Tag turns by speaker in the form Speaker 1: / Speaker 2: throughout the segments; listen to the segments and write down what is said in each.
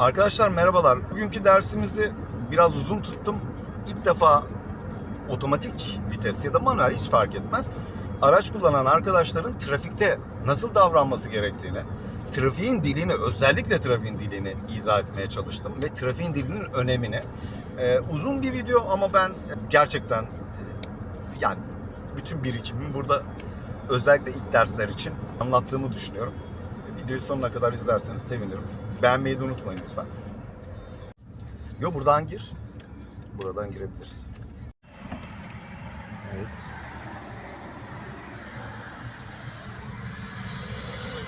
Speaker 1: Arkadaşlar merhabalar. Bugünkü dersimizi biraz uzun tuttum. İlk defa otomatik vites ya da manuel hiç fark etmez. Araç kullanan arkadaşların trafikte nasıl davranması gerektiğini, trafiğin dilini, özellikle trafiğin dilini izah etmeye çalıştım ve trafiğin dilinin önemini. Ee, uzun bir video ama ben gerçekten yani bütün birikimimi burada özellikle ilk dersler için anlattığımı düşünüyorum. Videoyu sonuna kadar izlerseniz sevinirim. Beğenmeyi de unutmayın lütfen. Yo buradan gir. Buradan girebiliriz. Evet.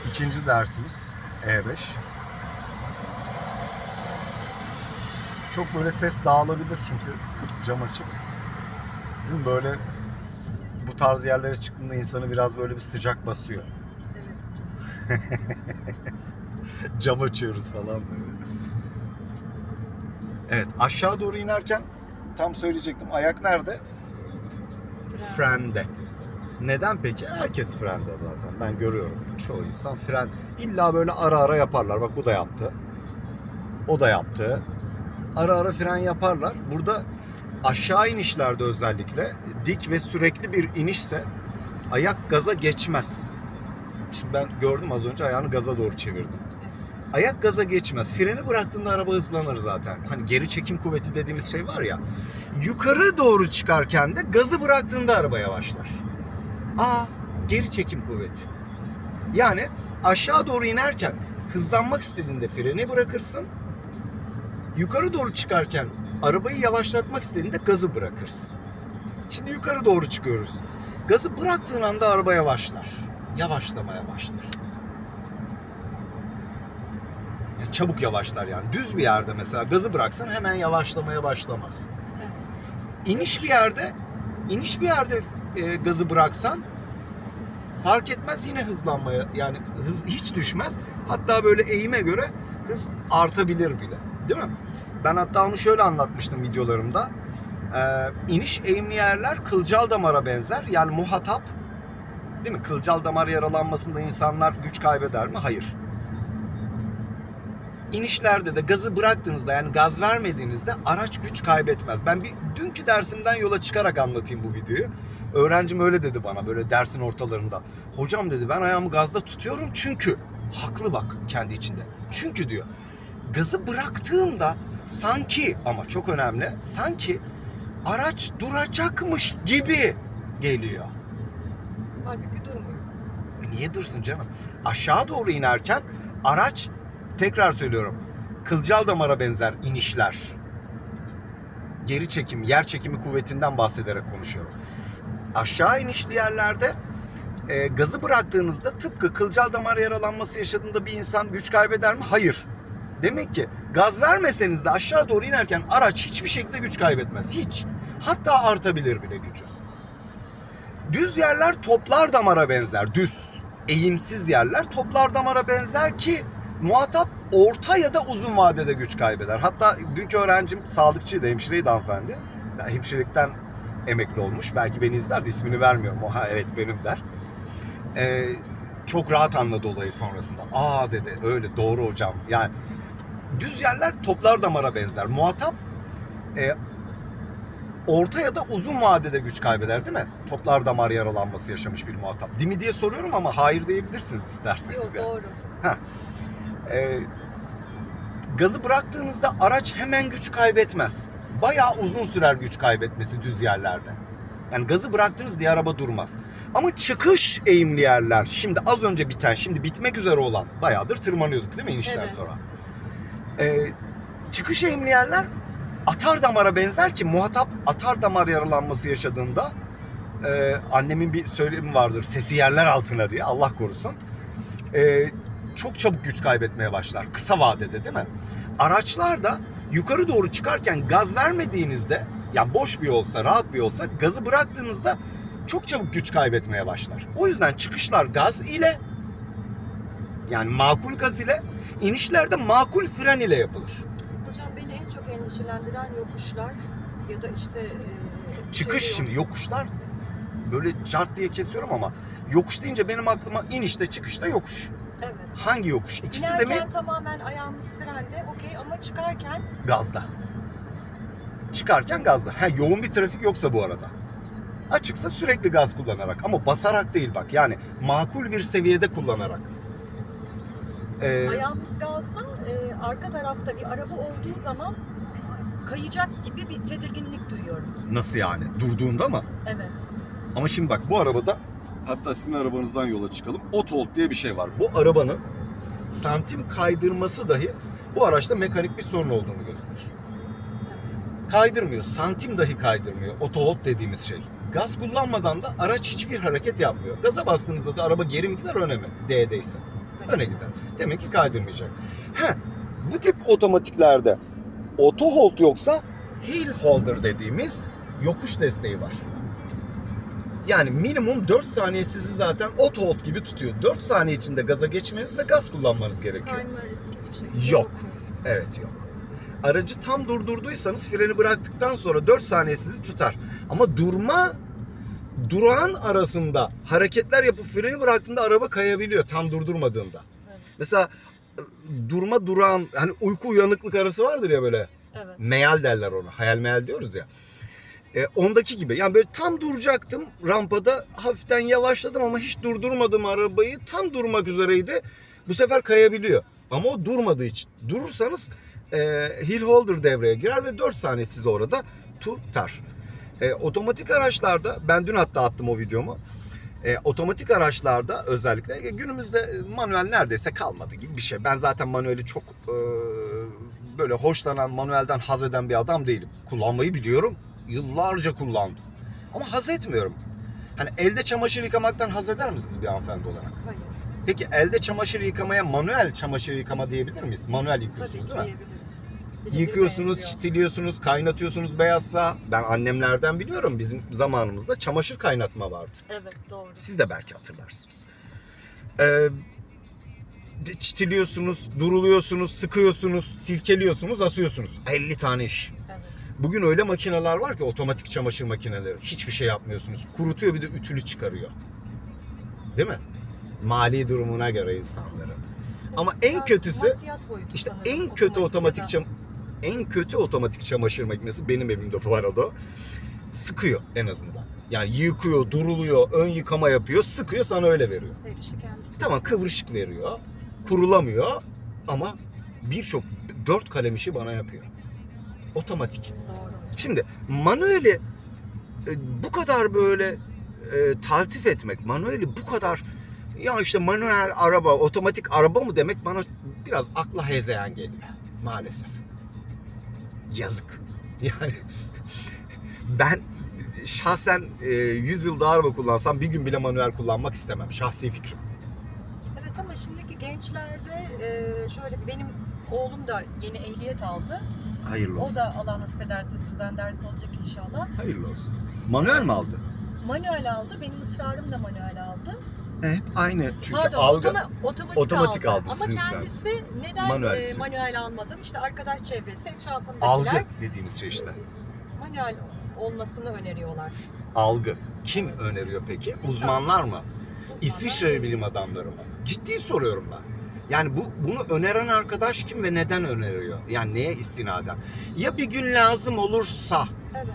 Speaker 1: İkinci dersimiz E5. Çok böyle ses dağılabilir çünkü cam açık. Değil mi? Böyle bu tarz yerlere çıktığında insanı biraz böyle bir sıcak basıyor.
Speaker 2: Evet hocam.
Speaker 1: cam açıyoruz falan böyle. Evet aşağı doğru inerken tam söyleyecektim ayak nerede? Frende. Neden peki? Herkes frende zaten. Ben görüyorum. Çoğu insan fren. İlla böyle ara ara yaparlar. Bak bu da yaptı. O da yaptı. Ara ara fren yaparlar. Burada aşağı inişlerde özellikle dik ve sürekli bir inişse ayak gaza geçmez. Şimdi ben gördüm az önce ayağını gaza doğru çevirdim. Ayak gaza geçmez. Freni bıraktığında araba hızlanır zaten. Hani geri çekim kuvveti dediğimiz şey var ya. Yukarı doğru çıkarken de gazı bıraktığında araba yavaşlar. Aa, geri çekim kuvveti. Yani aşağı doğru inerken hızlanmak istediğinde freni bırakırsın. Yukarı doğru çıkarken arabayı yavaşlatmak istediğinde gazı bırakırsın. Şimdi yukarı doğru çıkıyoruz. Gazı bıraktığın anda araba yavaşlar. Yavaşlamaya başlar. Ya çabuk yavaşlar yani. Düz bir yerde mesela gazı bıraksan hemen yavaşlamaya başlamaz. İniş bir yerde, iniş bir yerde e, gazı bıraksan fark etmez yine hızlanmaya yani hız hiç düşmez. Hatta böyle eğime göre hız artabilir bile. Değil mi? Ben hatta onu şöyle anlatmıştım videolarımda. Ee, iniş eğimli yerler kılcal damara benzer. Yani muhatap değil mi? Kılcal damar yaralanmasında insanlar güç kaybeder mi? Hayır. İnişlerde de gazı bıraktığınızda yani gaz vermediğinizde araç güç kaybetmez. Ben bir dünkü dersimden yola çıkarak anlatayım bu videoyu. Öğrencim öyle dedi bana böyle dersin ortalarında. Hocam dedi ben ayağımı gazda tutuyorum çünkü. Haklı bak kendi içinde. Çünkü diyor gazı bıraktığımda sanki ama çok önemli sanki araç duracakmış gibi geliyor.
Speaker 2: Halbuki durmuyor.
Speaker 1: Niye dursun canım? Aşağı doğru inerken araç tekrar söylüyorum. Kılcal damara benzer inişler. Geri çekim, yer çekimi kuvvetinden bahsederek konuşuyorum. Aşağı inişli yerlerde e, gazı bıraktığınızda tıpkı kılcal damar yaralanması yaşadığında bir insan güç kaybeder mi? Hayır. Demek ki gaz vermeseniz de aşağı doğru inerken araç hiçbir şekilde güç kaybetmez. Hiç. Hatta artabilir bile gücü. Düz yerler toplar damara benzer. Düz. Eğimsiz yerler toplar damara benzer ki muhatap orta ya da uzun vadede güç kaybeder. Hatta dünkü öğrencim sağlıkçıydı, hemşireydi hanımefendi. Ya, hemşirelikten emekli olmuş. Belki beni izler de ismini vermiyorum. O ha evet benim der. Ee, çok rahat anladı olayı sonrasında. Aa dedi öyle doğru hocam. Yani düz yerler toplar damara benzer. Muhatap e, orta ya da uzun vadede güç kaybeder değil mi? Toplar damar yaralanması yaşamış bir muhatap. Değil mi diye soruyorum ama hayır diyebilirsiniz isterseniz.
Speaker 2: Yok
Speaker 1: yani.
Speaker 2: doğru.
Speaker 1: Ee, gazı bıraktığınızda araç hemen güç kaybetmez. Bayağı uzun sürer güç kaybetmesi düz yerlerde. Yani gazı bıraktınız diye araba durmaz. Ama çıkış eğimli yerler, şimdi az önce biten, şimdi bitmek üzere olan, bayağıdır tırmanıyorduk değil mi inişten
Speaker 2: Evet.
Speaker 1: sonra? Ee, çıkış eğimli yerler atar damara benzer ki muhatap atar damar yaralanması yaşadığında e, annemin bir söylemi vardır sesi yerler altına diye Allah korusun. E, çok çabuk güç kaybetmeye başlar kısa vadede değil mi? Araçlar da yukarı doğru çıkarken gaz vermediğinizde ya boş bir yolsa rahat bir yolsa gazı bıraktığınızda çok çabuk güç kaybetmeye başlar. O yüzden çıkışlar gaz ile yani makul gaz ile inişlerde makul fren ile yapılır.
Speaker 2: Hocam beni endişelendiren yokuşlar ya da işte e,
Speaker 1: Çıkış
Speaker 2: şey
Speaker 1: şimdi yokuşlar böyle cart diye kesiyorum ama yokuş deyince benim aklıma inişte çıkışta yokuş.
Speaker 2: Evet.
Speaker 1: Hangi yokuş? İkisi de mi?
Speaker 2: İnerken tamamen ayağımız frende okey ama çıkarken
Speaker 1: Gazda. Çıkarken gazda. Ha, yoğun bir trafik yoksa bu arada. Açıksa sürekli gaz kullanarak ama basarak değil bak. Yani makul bir seviyede kullanarak. Ee,
Speaker 2: ayağımız gazda e, arka tarafta bir araba olduğu zaman kayacak gibi bir tedirginlik duyuyorum.
Speaker 1: nasıl yani? Durduğunda mı?
Speaker 2: Evet.
Speaker 1: Ama şimdi bak bu arabada hatta sizin arabanızdan yola çıkalım. Auto hold diye bir şey var. Bu arabanın santim kaydırması dahi bu araçta mekanik bir sorun olduğunu gösterir. Kaydırmıyor. Santim dahi kaydırmıyor. Auto hold dediğimiz şey. Gaz kullanmadan da araç hiçbir hareket yapmıyor. Gaza bastığınızda da araba geri mi gider öne mi? D'deyse. Öne gider. Demek ki kaydırmayacak. Heh, bu tip otomatiklerde auto hold yoksa hill holder dediğimiz yokuş desteği var. Yani minimum 4 saniye sizi zaten auto hold gibi tutuyor. 4 saniye içinde gaza geçmeniz ve gaz kullanmanız gerekiyor.
Speaker 2: Kayma riski hiçbir şey
Speaker 1: Yok. Evet yok. Aracı tam durdurduysanız freni bıraktıktan sonra 4 saniye sizi tutar. Ama durma durağın arasında hareketler yapıp freni bıraktığında araba kayabiliyor tam durdurmadığında.
Speaker 2: Evet.
Speaker 1: Mesela durma durağın hani uyku uyanıklık arası vardır ya böyle
Speaker 2: Evet.
Speaker 1: meyal derler ona. Hayal meyal diyoruz ya. E, ondaki gibi. Yani böyle tam duracaktım rampada hafiften yavaşladım ama hiç durdurmadım arabayı. Tam durmak üzereydi. Bu sefer kayabiliyor. Ama o durmadığı için. Durursanız e, hill holder devreye girer ve 4 saniye sizi orada tutar. E, otomatik araçlarda ben dün hatta attım o videomu. E, otomatik araçlarda özellikle e, günümüzde manuel neredeyse kalmadı gibi bir şey. Ben zaten manueli çok e, böyle hoşlanan, manuelden haz eden bir adam değilim. Kullanmayı biliyorum. Yıllarca kullandım. Ama haz etmiyorum. Hani elde çamaşır yıkamaktan haz eder misiniz bir hanımefendi olarak?
Speaker 2: Hayır.
Speaker 1: Peki elde çamaşır yıkamaya manuel çamaşır yıkama diyebilir miyiz? Manuel
Speaker 2: Tabii
Speaker 1: yıkıyorsunuz
Speaker 2: ki
Speaker 1: değil mi?
Speaker 2: diyebiliriz.
Speaker 1: Yıkıyorsunuz, çitiliyorsunuz, kaynatıyorsunuz beyazsa. Ben annemlerden biliyorum bizim zamanımızda çamaşır kaynatma vardı.
Speaker 2: Evet doğru.
Speaker 1: Siz de belki hatırlarsınız. Ee, çitiliyorsunuz, duruluyorsunuz, sıkıyorsunuz, silkeliyorsunuz, asıyorsunuz. 50 tane iş.
Speaker 2: Evet.
Speaker 1: Bugün öyle makineler var ki otomatik çamaşır makineleri. Hiçbir şey yapmıyorsunuz. Kurutuyor bir de ütülü çıkarıyor. Değil mi? Mali durumuna göre insanların. Ama en kötüsü- İşte en kötü otomatik çam en kötü otomatik çamaşır makinesi benim evimde bu arada. Sıkıyor en azından. Yani yıkıyor, duruluyor, ön yıkama yapıyor, sıkıyor sana öyle veriyor.
Speaker 2: Her işi kendisi.
Speaker 1: Tamam kıvırışık veriyor, kurulamıyor ama birçok dört kalem işi bana yapıyor. Otomatik.
Speaker 2: Doğru.
Speaker 1: Şimdi manueli e, bu kadar böyle e, taltif etmek, manueli bu kadar ya işte manuel araba, otomatik araba mı demek bana biraz akla hezeyan geliyor maalesef. Yazık. Yani ben şahsen e, 100 yıl daha araba kullansam bir gün bile manuel kullanmak istemem. Şahsi fikrim.
Speaker 2: Evet ama şimdiki gençlerde e, şöyle benim oğlum da yeni ehliyet aldı.
Speaker 1: Hayırlı
Speaker 2: O
Speaker 1: olsun.
Speaker 2: da Allah nasip ederse sizden ders alacak inşallah.
Speaker 1: Hayırlı olsun. Manuel mi aldı?
Speaker 2: Manuel aldı. Benim ısrarım da manuel aldı.
Speaker 1: Hep aynı çünkü
Speaker 2: Pardon
Speaker 1: algı.
Speaker 2: otoma- otomatik,
Speaker 1: Otomatik aldı,
Speaker 2: Ama
Speaker 1: sizin
Speaker 2: kendisi neden
Speaker 1: Manuel
Speaker 2: e, manuel almadım? İşte arkadaş çevresi, etrafındakiler
Speaker 1: Algı dediğimiz şey işte.
Speaker 2: manuel olmasını öneriyorlar.
Speaker 1: Algı. Kim öneriyor peki? Uzmanlar mı? İsviçre bilim adamları mı? Ciddi soruyorum ben. Yani bu bunu öneren arkadaş kim ve neden öneriyor? Yani neye istinaden? Ya bir gün lazım olursa,
Speaker 2: Evet.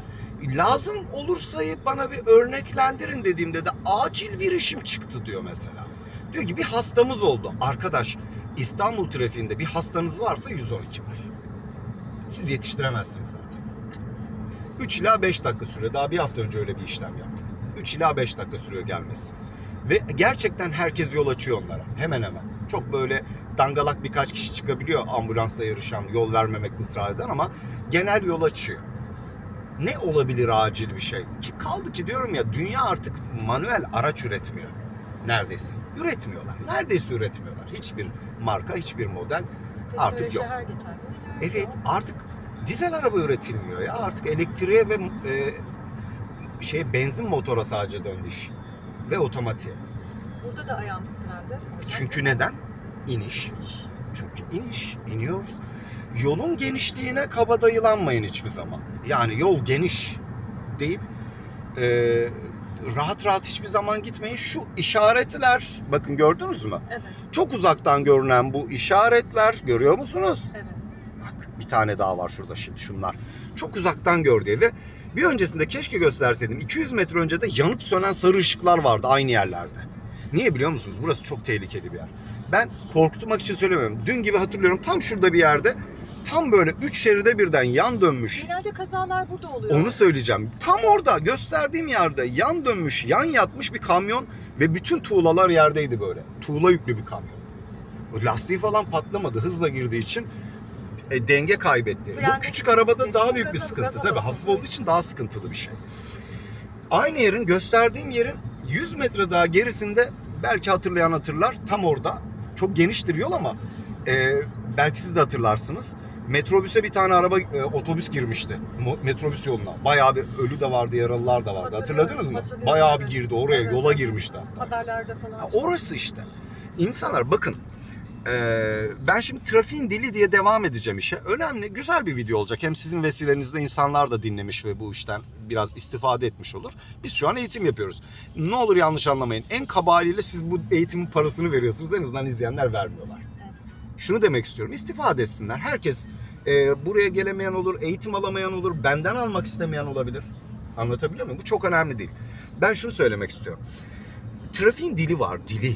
Speaker 1: Lazım olursayı bana bir örneklendirin dediğimde de acil bir işim çıktı diyor mesela. Diyor ki bir hastamız oldu. Arkadaş İstanbul trafiğinde bir hastanız varsa 112 var. Siz yetiştiremezsiniz zaten. 3 ila 5 dakika sürüyor. Daha bir hafta önce öyle bir işlem yaptık. 3 ila 5 dakika sürüyor gelmesi. Ve gerçekten herkes yol açıyor onlara. Hemen hemen. Çok böyle dangalak birkaç kişi çıkabiliyor ambulansla yarışan, yol vermemekte ısrar eden ama genel yol açıyor. Ne olabilir acil bir şey? Ki kaldı ki diyorum ya dünya artık manuel araç üretmiyor. Neredeyse. Üretmiyorlar. Neredeyse üretmiyorlar. Hiçbir marka, hiçbir model. Artık
Speaker 2: Teknoloji
Speaker 1: yok.
Speaker 2: her geçen gün.
Speaker 1: Evet artık dizel araba üretilmiyor ya. Artık elektriğe ve e, şey benzin motora sadece döndü iş. Ve otomatiğe.
Speaker 2: Burada da ayağımız frende.
Speaker 1: Çünkü neden? İniş.
Speaker 2: İş.
Speaker 1: Çünkü iniş, iniyoruz. Yolun genişliğine kabadayılanmayın hiçbir zaman. Yani yol geniş deyip e, rahat rahat hiçbir zaman gitmeyin. Şu işaretler, bakın gördünüz mü?
Speaker 2: Evet,
Speaker 1: Çok uzaktan görünen bu işaretler görüyor musunuz?
Speaker 2: evet.
Speaker 1: Bak Bir tane daha var şurada şimdi şunlar. Çok uzaktan gör diye ve bir öncesinde keşke gösterseydim. 200 metre önce de yanıp sönen sarı ışıklar vardı aynı yerlerde. Niye biliyor musunuz? Burası çok tehlikeli bir yer. Ben korkutmak için söylemiyorum. Dün gibi hatırlıyorum tam şurada bir yerde tam böyle 3 şeride birden yan dönmüş.
Speaker 2: Genelde kazalar burada oluyor.
Speaker 1: Onu söyleyeceğim. Tam orada gösterdiğim yerde yan dönmüş, yan yatmış bir kamyon ve bütün tuğlalar yerdeydi böyle. Tuğla yüklü bir kamyon. Lastiği falan patlamadı hızla girdiği için e, denge kaybetti. Bu
Speaker 2: Fren-
Speaker 1: küçük arabada daha büyük bir sıkıntı. Tabii hafif olduğu için daha sıkıntılı bir şey. Aynı yerin gösterdiğim yerin 100 metre daha gerisinde belki hatırlayan hatırlar tam orada. Çok geniştir yol ama e, belki siz de hatırlarsınız. Metrobüse bir tane araba e, otobüs girmişti. Mo- Metrobüs yoluna. Bayağı bir ölü de vardı, yaralılar da vardı. Hatırladınız mı?
Speaker 2: hatırlıyorum,
Speaker 1: Bayağı bir
Speaker 2: evet.
Speaker 1: girdi oraya,
Speaker 2: Evet,
Speaker 1: yola girmişti. hatta.
Speaker 2: Haberlerde falan.
Speaker 1: Ha, orası işte. İnsanlar bakın eee, ben şimdi trafiğin dili diye devam edeceğim işe. Önemli, güzel bir video olacak. Hem sizin vesilenizde insanlar da dinlemiş ve bu işten biraz istifade etmiş olur. Biz şu an eğitim yapıyoruz. Ne olur yanlış anlamayın. En kaba haliyle siz bu eğitimin parasını veriyorsunuz. En azından izleyenler vermiyorlar. Şunu demek istiyorum. istifade etsinler. Herkes eee, buraya gelemeyen olur, eğitim alamayan olur, benden almak istemeyen olabilir. Anlatabiliyor muyum? Bu çok önemli değil. Ben şunu söylemek istiyorum trafiğin dili var, dili.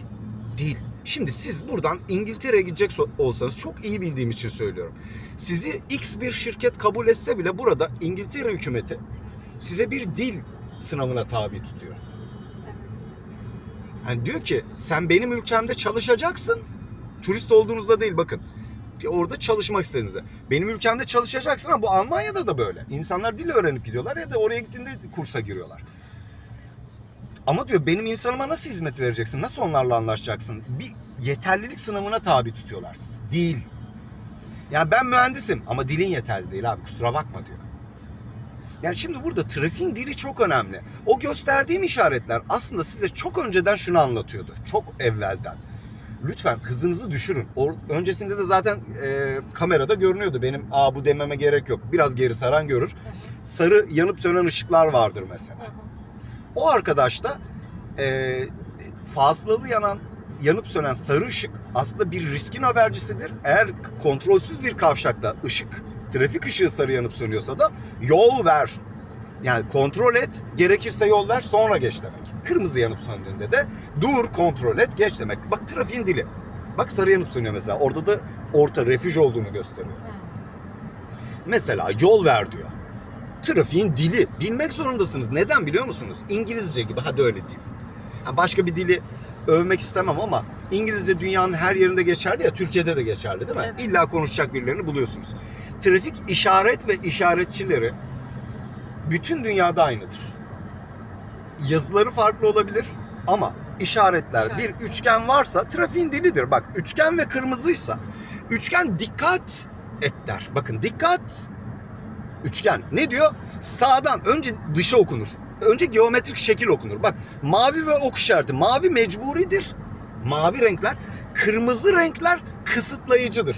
Speaker 1: Dil. Şimdi siz buradan İngiltere'ye gidecek olsanız çok iyi bildiğim için söylüyorum. Sizi X bir şirket kabul etse bile burada İngiltere hükümeti size bir dil sınavına tabi tutuyor. Hani diyor ki sen benim ülkemde çalışacaksın. Turist olduğunuzda değil bakın. Orada çalışmak istediğinizde. Benim ülkemde çalışacaksın ama bu Almanya'da da böyle. İnsanlar dil öğrenip gidiyorlar ya da oraya gittiğinde kursa giriyorlar. Ama diyor benim insanıma nasıl hizmet vereceksin? Nasıl onlarla anlaşacaksın? Bir yeterlilik sınavına tabi tutuyorlar. Dil. Yani ben mühendisim ama dilin yeterli değil abi kusura bakma diyor. Yani şimdi burada trafiğin dili çok önemli. O gösterdiğim işaretler aslında size çok önceden şunu anlatıyordu. Çok evvelden. Lütfen hızınızı düşürün. O, öncesinde de zaten e, kamerada görünüyordu. Benim aa bu dememe gerek yok. Biraz geri saran görür. Sarı yanıp sönen ışıklar vardır mesela. O arkadaş da e, fazlalı yanan yanıp sönen sarı ışık aslında bir riskin habercisidir. Eğer kontrolsüz bir kavşakta ışık, trafik ışığı sarı yanıp sönüyorsa da yol ver. Yani kontrol et, gerekirse yol ver sonra geç demek. Kırmızı yanıp söndüğünde de dur, kontrol et, geç demek. Bak trafiğin dili. Bak sarı yanıp sönüyor mesela. Orada da orta refüj olduğunu gösteriyor. Mesela yol ver diyor. Trafiğin dili. Bilmek zorundasınız. Neden biliyor musunuz? İngilizce gibi. Hadi öyle diyeyim. Ha, başka bir dili övmek istemem ama İngilizce dünyanın her yerinde geçerli ya Türkiye'de de geçerli değil mi?
Speaker 2: Evet.
Speaker 1: İlla konuşacak birilerini buluyorsunuz. Trafik işaret ve işaretçileri bütün dünyada aynıdır. Yazıları farklı olabilir ama işaretler
Speaker 2: İşaret.
Speaker 1: bir üçgen varsa trafiğin dilidir. Bak üçgen ve kırmızıysa üçgen dikkat et der. Bakın dikkat üçgen. Ne diyor? Sağdan önce dışa okunur. Önce geometrik şekil okunur. Bak mavi ve ok işareti. Mavi mecburidir. Mavi renkler. Kırmızı renkler kısıtlayıcıdır.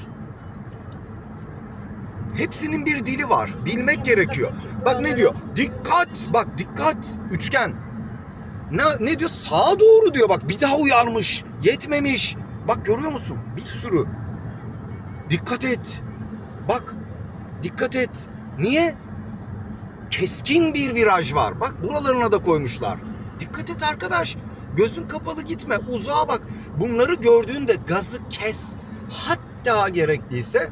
Speaker 1: Hepsinin bir dili var. Bilmek gerekiyor. Bak ne diyor? Dikkat. Bak dikkat. Üçgen. Ne, ne diyor? Sağa doğru diyor. Bak bir daha uyarmış. Yetmemiş. Bak görüyor musun? Bir sürü. Dikkat et. Bak. Dikkat et. Niye? Keskin bir viraj var. Bak buralarına da koymuşlar. Dikkat et arkadaş. Gözün kapalı gitme. Uzağa bak. Bunları gördüğünde gazı kes. Hatta gerekliyse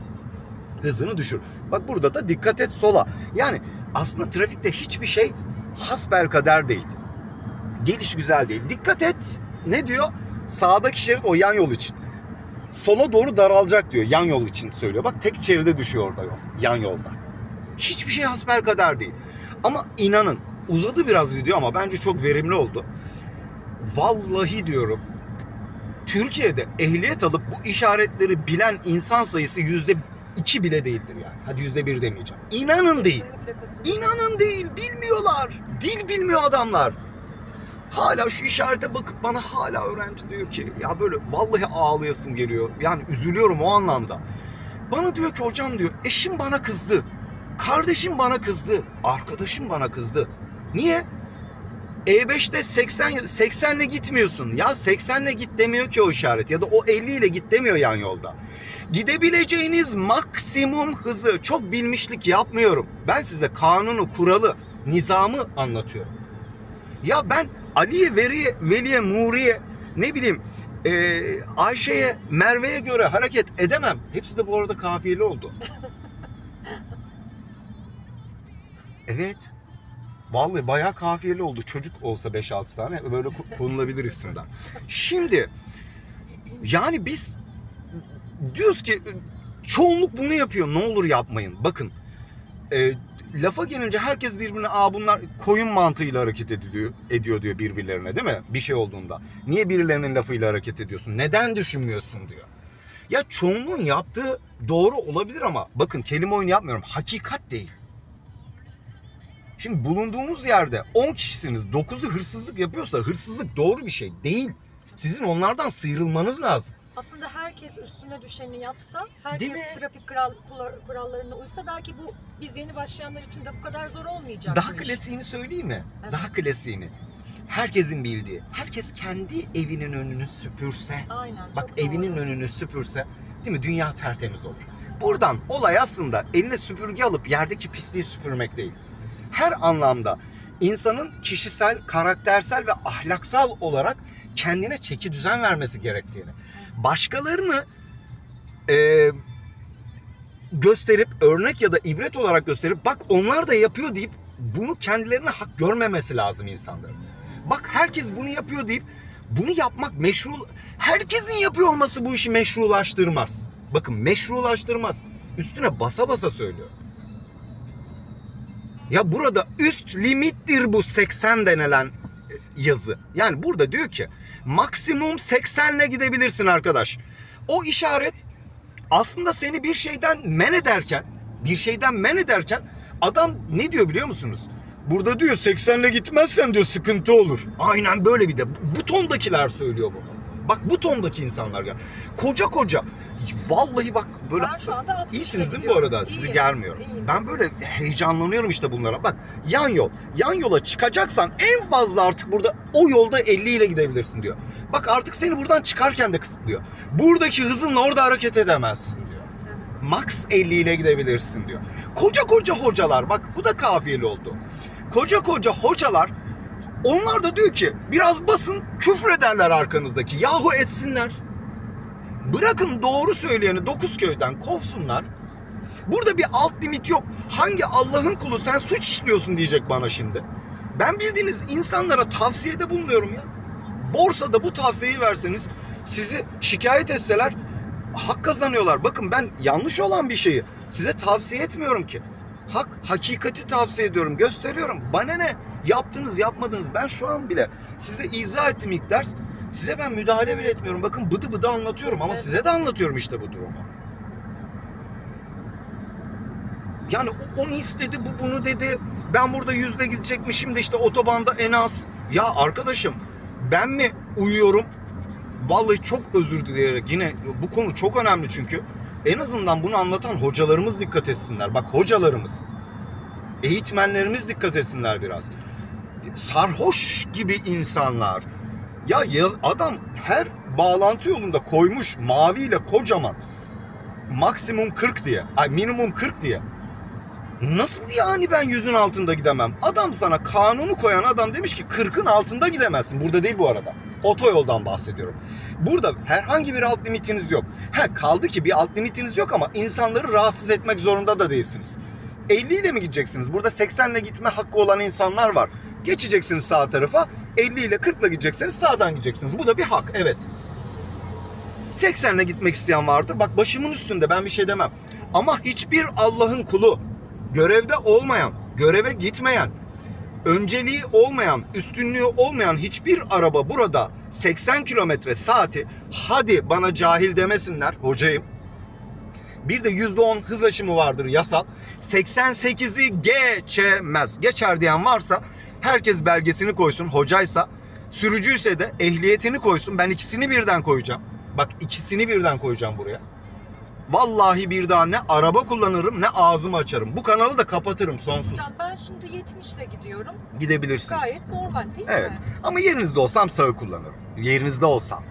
Speaker 1: hızını düşür. Bak burada da dikkat et sola. Yani aslında trafikte hiçbir şey hasbelkader değil. Geliş güzel değil. Dikkat et. Ne diyor? Sağdaki şerit o yan yol için. Sola doğru daralacak diyor. Yan yol için söylüyor. Bak tek şeride düşüyor orada yol. Yan yolda. Hiçbir şey hasbelkader değil. Ama inanın uzadı biraz video ama bence çok verimli oldu. Vallahi diyorum Türkiye'de ehliyet alıp bu işaretleri bilen insan sayısı yüzde iki bile değildir yani. Hadi yüzde bir demeyeceğim. İnanın değil. İnanın değil, bilmiyorlar. Dil bilmiyor adamlar. Hala şu işarete bakıp bana hala öğrenci diyor ki ya böyle vallahi ağlayasım geliyor. Yani üzülüyorum o anlamda. Bana diyor ki hocam diyor eşim bana kızdı. Kardeşim bana kızdı. Arkadaşım bana kızdı. Niye? E5'te 80 80'le gitmiyorsun. Ya 80'le git demiyor ki o işaret ya da o 50 ile git demiyor yan yolda. Gidebileceğiniz maksimum hızı çok bilmişlik yapmıyorum. Ben size kanunu, kuralı, nizamı anlatıyorum. Ya ben Ali'ye, Veri'ye, Veli'ye, Nuri'ye ne bileyim e, Ayşe'ye, Merve'ye göre hareket edemem. Hepsi de bu arada kafiyeli oldu. Evet. Vallahi bayağı kafiyeli oldu. Çocuk olsa 5-6 tane böyle konulabilir isimden. Şimdi yani biz diyoruz ki çoğunluk bunu yapıyor. Ne olur yapmayın. Bakın e, lafa gelince herkes birbirine aa bunlar koyun mantığıyla hareket ediyor, ediyor diyor birbirlerine değil mi? Bir şey olduğunda. Niye birilerinin lafıyla hareket ediyorsun? Neden düşünmüyorsun diyor. Ya çoğunluğun yaptığı doğru olabilir ama bakın kelime oyunu yapmıyorum. Hakikat değil. Şimdi bulunduğumuz yerde 10 kişisiniz. 9'u hırsızlık yapıyorsa hırsızlık doğru bir şey değil. Sizin onlardan sıyrılmanız lazım.
Speaker 2: Aslında herkes üstüne düşeni yapsa,
Speaker 1: Değil
Speaker 2: herkes
Speaker 1: mi?
Speaker 2: trafik kural, kural- kurallarına uysa belki bu biz yeni başlayanlar için de bu kadar zor olmayacak.
Speaker 1: Daha
Speaker 2: bu iş.
Speaker 1: klasiğini söyleyeyim mi?
Speaker 2: Evet.
Speaker 1: Daha klasiğini. Herkesin bildiği. Herkes kendi evinin önünü süpürse.
Speaker 2: Aynen.
Speaker 1: Bak
Speaker 2: çok
Speaker 1: evinin
Speaker 2: doğru.
Speaker 1: önünü süpürse. Değil mi? Dünya tertemiz olur. Buradan olay aslında eline süpürge alıp yerdeki pisliği süpürmek değil. Her anlamda insanın kişisel, karaktersel ve ahlaksal olarak kendine çeki düzen vermesi gerektiğini. Başkalarını e, gösterip örnek ya da ibret olarak gösterip bak onlar da yapıyor deyip bunu kendilerine hak görmemesi lazım insanların. Bak herkes bunu yapıyor deyip bunu yapmak meşru herkesin yapıyor olması bu işi meşrulaştırmaz. Bakın meşrulaştırmaz. Üstüne basa basa söylüyor. Ya burada üst limittir bu 80 denilen yazı. Yani burada diyor ki maksimum 80 ile gidebilirsin arkadaş. O işaret aslında seni bir şeyden men ederken, bir şeyden men ederken adam ne diyor biliyor musunuz? Burada diyor 80 ile gitmezsen diyor sıkıntı olur. Aynen böyle bir de bu tondakiler söylüyor bunu. Bak bu tondaki insanlar ya. Koca koca. Vallahi bak böyle
Speaker 2: Ben şu anda 60
Speaker 1: İyisiniz değil mi bu arada? Sizi
Speaker 2: İyiyim,
Speaker 1: germiyorum.
Speaker 2: iyiyim.
Speaker 1: Ben böyle heyecanlanıyorum işte bunlara. Bak yan yol. Yan yola çıkacaksan en fazla artık burada o yolda 50 ile gidebilirsin diyor. Bak artık seni buradan çıkarken de kısıtlıyor. Buradaki hızınla orada hareket edemezsin diyor. Max 50 ile gidebilirsin diyor. Koca koca hocalar bak bu da kafiyeli oldu. Koca koca hocalar onlar da diyor ki biraz basın küfrederler arkanızdaki. Yahu etsinler. Bırakın doğru söyleyeni dokuz köyden kovsunlar. Burada bir alt limit yok. Hangi Allah'ın kulu sen suç işliyorsun diyecek bana şimdi. Ben bildiğiniz insanlara tavsiyede bulunuyorum ya. Borsada bu tavsiyeyi verseniz sizi şikayet etseler hak kazanıyorlar. Bakın ben yanlış olan bir şeyi size tavsiye etmiyorum ki. Hak, hakikati tavsiye ediyorum, gösteriyorum. Bana ne? Yaptınız, yapmadınız. Ben şu an bile size izah ettim ilk ders. Size ben müdahale bile etmiyorum. Bakın bıdı bıdı anlatıyorum ama
Speaker 2: Evet.
Speaker 1: size de anlatıyorum işte bu durumu. Yani o onu istedi, bu bunu dedi. Ben burada yüzde gidecekmişim de işte otobanda en az. Ya arkadaşım ben mi uyuyorum? Vallahi çok özür dileyerek yine bu konu çok önemli çünkü. En azından bunu anlatan hocalarımız dikkat etsinler. Bak hocalarımız, eğitmenlerimiz dikkat etsinler biraz. Sarhoş gibi insanlar. Ya adam her bağlantı yolunda koymuş maviyle kocaman maksimum 40 diye, ay minimum 40 diye. Nasıl yani ben yüzün altında gidemem? Adam sana kanunu koyan adam demiş ki 40'ın altında gidemezsin. Burada değil bu arada. Otoyoldan bahsediyorum. Burada herhangi bir alt limitiniz yok. Ha kaldı ki bir alt limitiniz yok ama insanları rahatsız etmek zorunda da değilsiniz. 50 ile mi gideceksiniz? Burada 80 ile gitme hakkı olan insanlar var. Geçeceksiniz sağ tarafa. 50 ile 40 ile gideceksiniz sağdan gideceksiniz. Bu da bir hak evet. 80 ile gitmek isteyen vardır. Bak başımın üstünde ben bir şey demem. Ama hiçbir Allah'ın kulu görevde olmayan, göreve gitmeyen, önceliği olmayan, üstünlüğü olmayan hiçbir araba burada 80 kilometre saati hadi bana cahil demesinler hocayım. Bir de %10 hız aşımı vardır yasal. 88'i geçemez. Geçer diyen varsa herkes belgesini koysun hocaysa. Sürücüyse de ehliyetini koysun. Ben ikisini birden koyacağım. Bak ikisini birden koyacağım buraya. Vallahi bir daha ne araba kullanırım ne ağzımı açarım. Bu kanalı da kapatırım sonsuz.
Speaker 2: Ben şimdi 70 ile gidiyorum.
Speaker 1: Gidebilirsiniz.
Speaker 2: Gayet normal değil
Speaker 1: Evet.
Speaker 2: mi?
Speaker 1: Ama yerinizde olsam sağı kullanırım. Yerinizde olsam.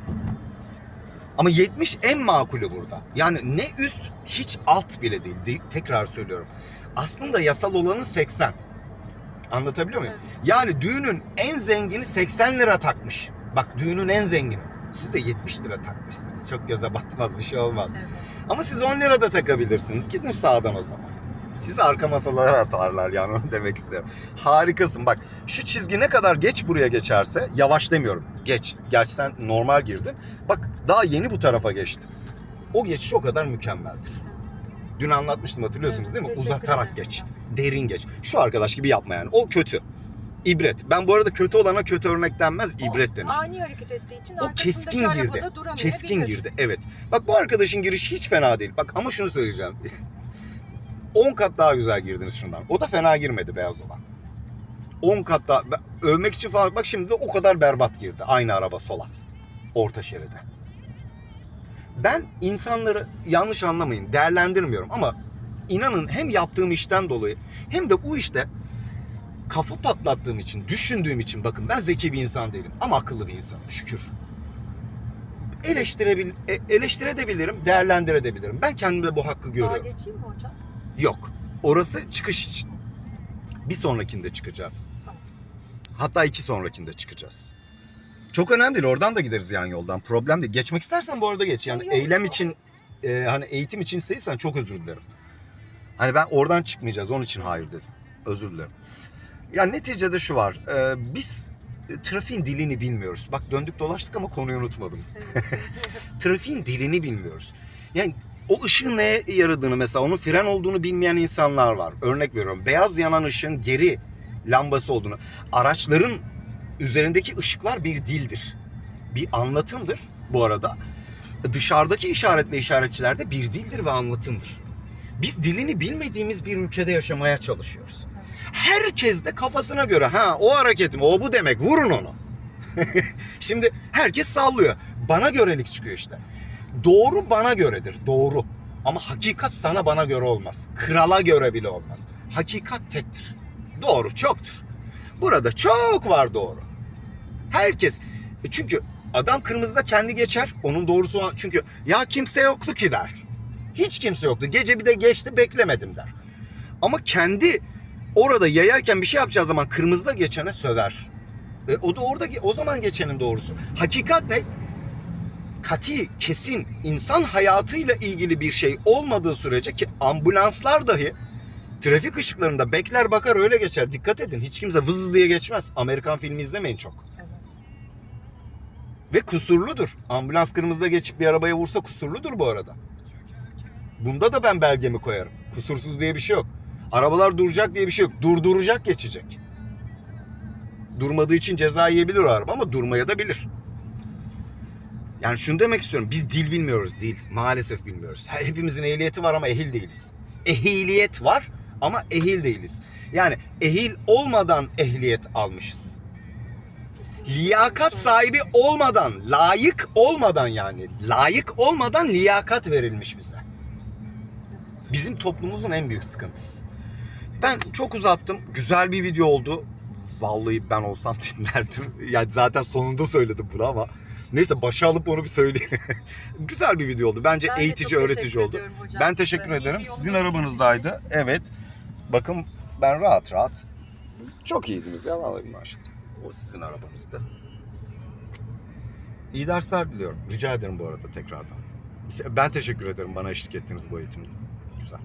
Speaker 1: Ama 70 en makulü burada. Yani ne üst hiç alt bile değil. De- tekrar söylüyorum. Aslında yasal olanın 80. Anlatabiliyor muyum? Yani düğünün en zengini 80 lira takmış. Bak düğünün en zengini. Siz de 70 lira takmışsınız. Çok göze batmaz bir şey olmaz.
Speaker 2: Evet.
Speaker 1: Ama siz 10 lira da takabilirsiniz. Gidin sağdan o zaman. Sizi arka masalara atarlar yani onu demek istiyorum. Harikasın bak şu çizgi ne kadar geç buraya geçerse yavaş demiyorum. Geç. Gerçi sen normal girdin. Bak daha yeni bu tarafa geçti. O geçiş o kadar mükemmeldir. Dün anlatmıştım hatırlıyorsunuz değil mi?
Speaker 2: teşekkür
Speaker 1: Uzatarak
Speaker 2: ederim.
Speaker 1: geç. Derin geç. Şu arkadaş gibi yapma yani. O kötü. İbret. Ben bu arada kötü olana kötü örnek denmez, ibret denir.
Speaker 2: Ani hareket ettiği için
Speaker 1: O keskin girdi. Keskin girdi evet. Bak bu arkadaşın girişi hiç fena değil. Bak ama şunu söyleyeceğim. 10 kat daha güzel girdiniz şundan. O da fena girmedi beyaz olan. 10 kat daha övmek için falan bak şimdi de o kadar berbat girdi aynı araba sola. Orta şeride. Ben insanları yanlış anlamayın değerlendirmiyorum ama inanın hem yaptığım işten dolayı hem de bu işte kafa patlattığım için, düşündüğüm için bakın ben zeki bir insan değilim ama akıllı bir insanım şükür. Eleştirebil, e- eleştirebilirim, değerlendirebilirim. Ben kendimde bu hakkı
Speaker 2: Sağa
Speaker 1: görüyorum.
Speaker 2: geçeyim mi hocam?
Speaker 1: Yok. Orası çıkış için. Bir sonrakinde çıkacağız. Hatta iki sonrakinde çıkacağız. Çok önemli değil. Oradan da gideriz yan yoldan. Problem değil. Geçmek istersen bu arada geç. Yani
Speaker 2: Yok,
Speaker 1: eylem
Speaker 2: yok.
Speaker 1: için e, hani eğitim için istediysen çok özür dilerim. Hani ben oradan çıkmayacağız. Onun için hayır dedim. Özür dilerim. Ya neticede şu var. e, biz e, trafiğin dilini bilmiyoruz. Bak döndük dolaştık ama konuyu unutmadım trafiğin dilini bilmiyoruz. Yani o ışığın neye yaradığını mesela onun fren olduğunu bilmeyen insanlar var. Örnek veriyorum beyaz yanan ışığın geri lambası olduğunu. Araçların üzerindeki ışıklar bir dildir. Bir anlatımdır bu arada. Dışarıdaki işaret ve işaretçilerde bir dildir ve anlatımdır. Biz dilini bilmediğimiz bir ülkede yaşamaya çalışıyoruz. Herkes de kafasına göre ha o hareketim o bu demek vurun onu. Şimdi herkes sallıyor. Bana görelik çıkıyor işte. Doğru bana göredir. Doğru. Ama hakikat sana bana göre olmaz. Krala göre bile olmaz. Hakikat tektir. Doğru çoktur. Burada çok var doğru. Herkes. E Çünkü adam kırmızıda kendi geçer. Onun doğrusu. Çünkü ya kimse yoktu ki der. Hiç kimse yoktu. Gece bir de geçti beklemedim der. Ama kendi orada yayarken bir şey yapacağı zaman kırmızıda geçene söver. E, o da orada o zaman geçenin doğrusu. Hakikat ne? Kati, kesin insan hayatıyla ilgili bir şey olmadığı sürece ki ambulanslar dahi trafik ışıklarında bekler bakar öyle geçer. Dikkat edin hiç kimse vız diye geçmez. Amerikan filmi izlemeyin çok.
Speaker 2: Evet.
Speaker 1: Ve kusurludur. Ambulans kırmızıda geçip bir arabaya vursa kusurludur bu arada. Bunda da ben belgemi koyarım. Kusursuz diye bir şey yok. Arabalar duracak diye bir şey yok. Durduracak geçecek. Durmadığı için ceza yiyebilir o araba ama durmaya da bilir. Yani şunu demek istiyorum. Biz dil bilmiyoruz. Dil. Maalesef bilmiyoruz. Hepimizin ehliyeti var ama ehil değiliz. Ehliyet var ama ehil değiliz. Yani ehil olmadan ehliyet almışız liyakat sahibi olmadan, layık olmadan yani, layık olmadan liyakat verilmiş bize. Bizim toplumumuzun en büyük sıkıntısı. Ben çok uzattım. Güzel bir video oldu. Vallahi ben olsam dinlerdim. Yani zaten sonunda söyledim bunu ama. Neyse başa alıp onu bir söyleyeyim. Güzel bir video oldu. Bence
Speaker 2: Ben
Speaker 1: eğitici, öğretici oldu.
Speaker 2: hocam
Speaker 1: Ben teşekkür
Speaker 2: İyi
Speaker 1: ederim.
Speaker 2: bir
Speaker 1: Sizin arabanızdaydı. Evet. Bakın ben rahat rahat. Çok iyiydiniz ya vallahi maşallah. O sizin arabanızda. İyi dersler diliyorum. Rica ederim bu arada tekrardan. Ben teşekkür ederim bana eşlik ettiğiniz bu eğitimde. Güzel.